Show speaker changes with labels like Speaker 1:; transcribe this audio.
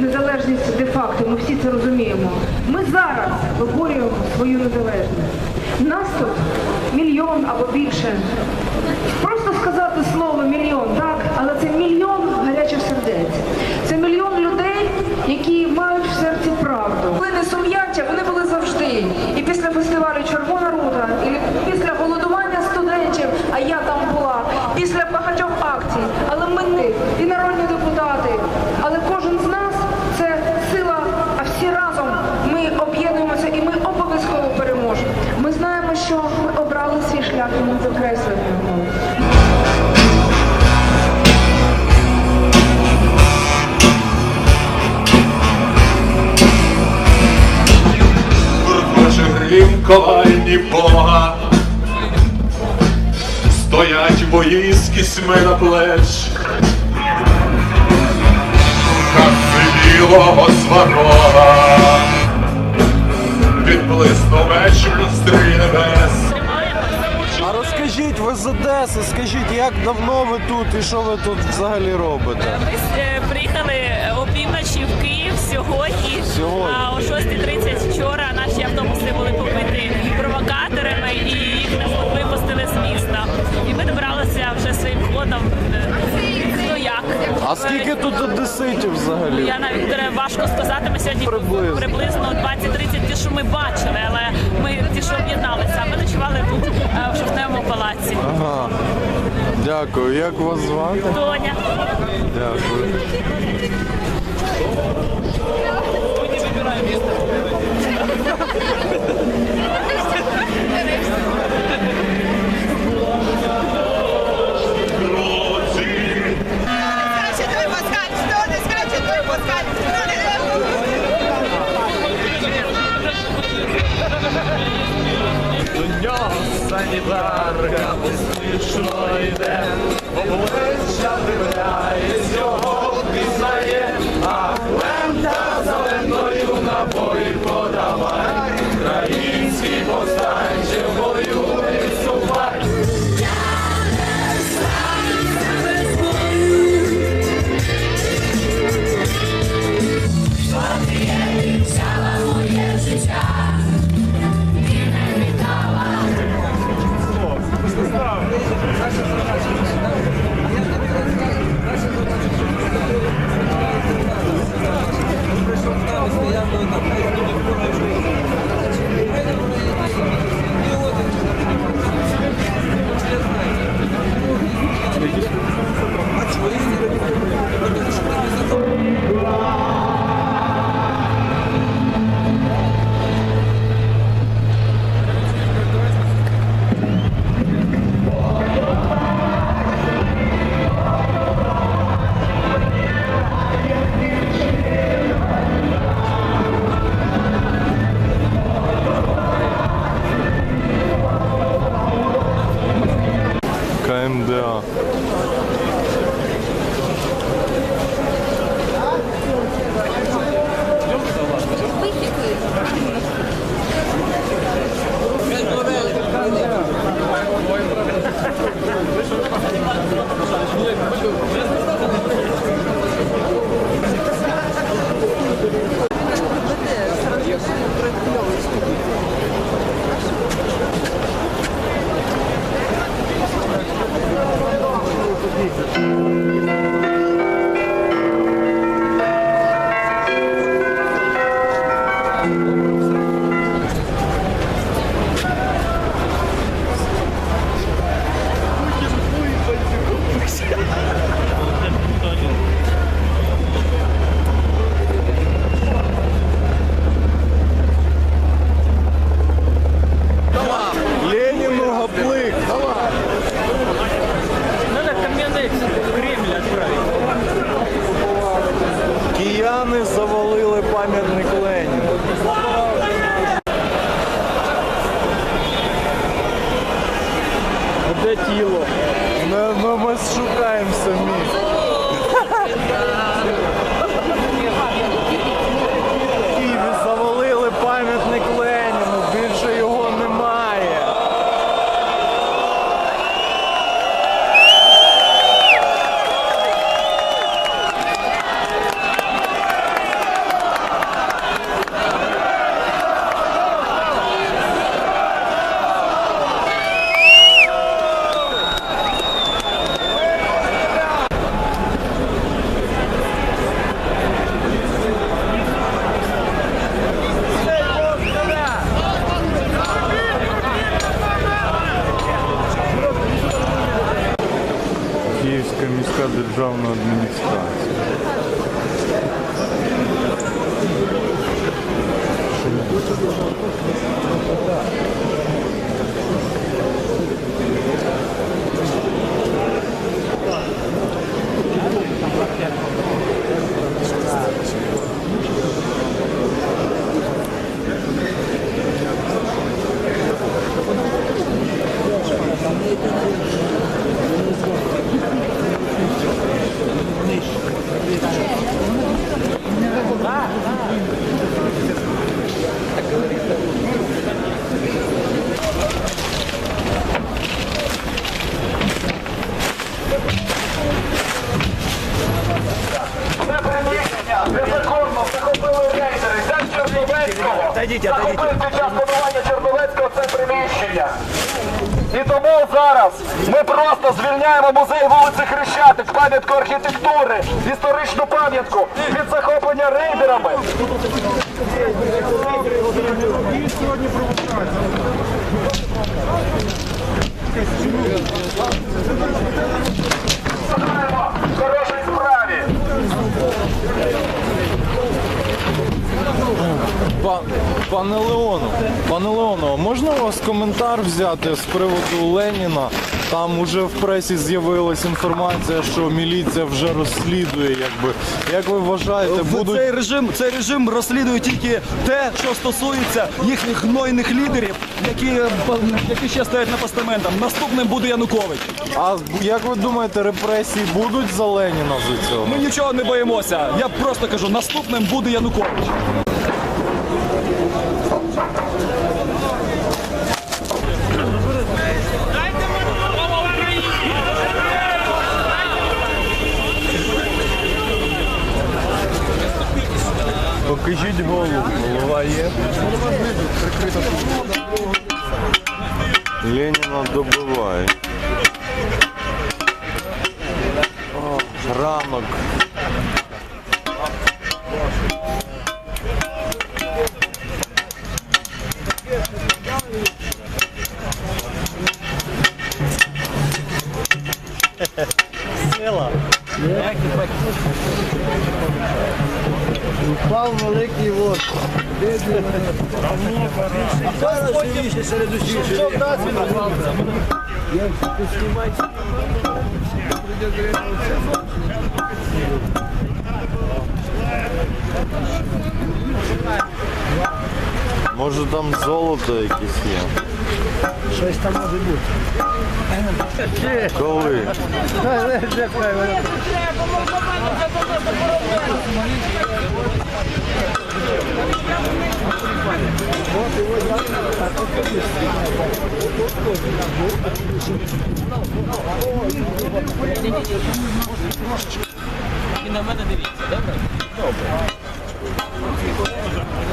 Speaker 1: незалежність де-факто, ми всі це розуміємо. Ми зараз виборюємо свою незалежність. Нас тут мільйон або більше. Просто сказати слово мільйон, так, але це мільйон гарячих сердець. Це мільйон людей, які мають в серці правду. Коли не сум'яття, вони були завжди. І після фестивалю Червона рута, і після голодування студентів, а я там була, після багатьох акцій. Але ми не і народні депутати. Але кожен з нас це сила, а всі разом ми об'єднуємося і ми обов'язково переможемо. Ми знаємо, що ми і його.
Speaker 2: Гуркоче грім ковальні Бога, стоять воїнські сми на плеч, сивілого сварога, відблиснув меч в люстрі небес.
Speaker 3: Ви з Одеси, скажіть, як давно ви тут і що ви тут взагалі робите?
Speaker 4: Ми е, приїхали опівночі в Київ сьогодні.
Speaker 3: Сьогодні.
Speaker 4: А о 6.30 вчора наші автобуси були побиті провокаторами і їх не випустили
Speaker 3: скільки тут одеситів взагалі?
Speaker 4: Я навіть важко сказати. Ми сьогодні
Speaker 3: Приблизно.
Speaker 4: приблизно 20-30 ті, що ми бачили, але ми ті, що об'єдналися. Ми ночували тут е, в жовтневому палаці.
Speaker 3: Ага. Дякую. Як вас звати?
Speaker 4: Тоня.
Speaker 3: Дякую.
Speaker 5: Скаче
Speaker 2: До нього санітарка поспішно йде, обличчя дивляє, його пізнає, а
Speaker 3: 对啊。Olá, meu amigo. державна адміністрація.
Speaker 6: Захопив під час панування Черновецького це приміщення. І тому зараз ми просто звільняємо музей вулиці Хрещатик, пам'ятку архітектури, історичну пам'ятку від захоплення рейдерами. Знаємо,
Speaker 3: Пане Леону, пане Леону, можна у вас коментар взяти з приводу Леніна? Там уже в пресі з'явилась інформація, що міліція вже розслідує. Якби як ви вважаєте, будуть
Speaker 7: Цей режим, цей режим розслідує тільки те, що стосується їхніх гнойних лідерів, які, е, які ще стоять на постаментах. Наступним буде Янукович.
Speaker 3: а як ви думаєте, репресії будуть за Леніна за цього?
Speaker 7: Ми нічого не боїмося. Я просто кажу, наступним буде Янукович.
Speaker 3: Покажіть голову, голова є. Леніна добиває. О, ранок. Упав великий вод.
Speaker 7: Зараз живіше серед усіх. Що в нас
Speaker 3: він упав? Поснімайте. Може там золото якесь є. Щось там може бути. Коли?
Speaker 8: І на мене дивіться, добре?